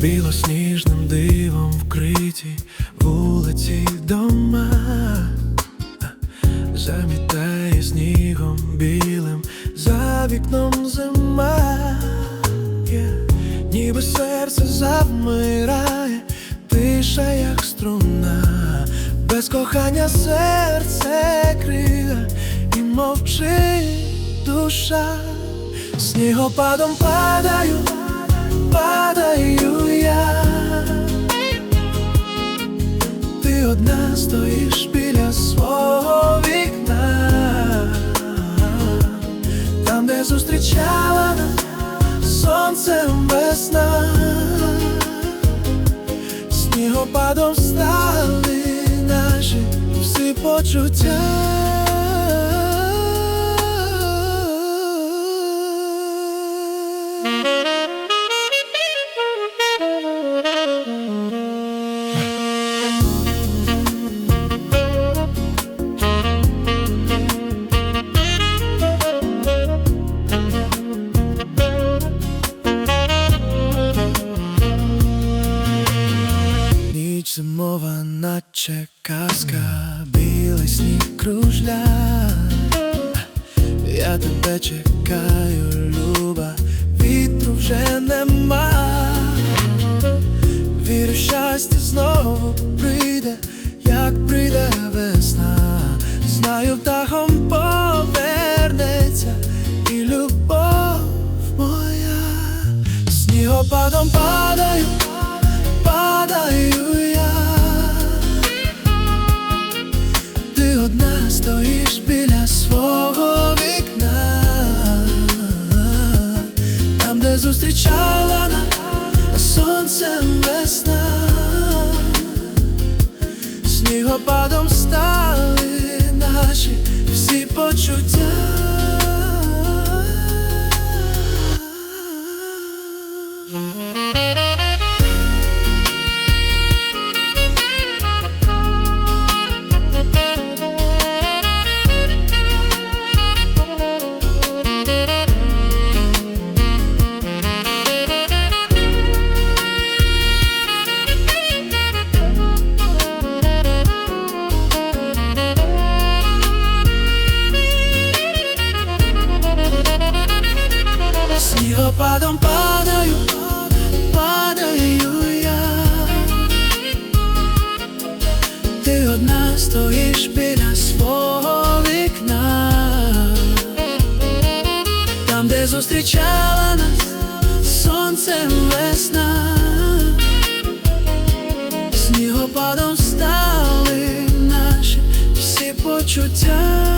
Білосніжним дивом вкриті вулиці дома, замітає снігом білим за вікном зима, Є. ніби серце завмирає, тиша, як струна, без кохання серце криє і мовчить душа, снігопадом падаю падаю я, ти одна стоїш біля свого вікна, там, де зустрічала нас сонцем весна, снігопадом стали наші всі почуття. Наче казка, білий сніг кружля. Я тебе чекаю, люба, вітру вже нема. Вірю, щастя знову прийде, як прийде весна. Знаю, птахом повернеться і любов моя, снігопадом падаю Снігопадом падаю, падаю я, ти одна стоїш біля свого вікна, там, де зустрічала нас сонцем весна, снігопадом стали наші всі почуття.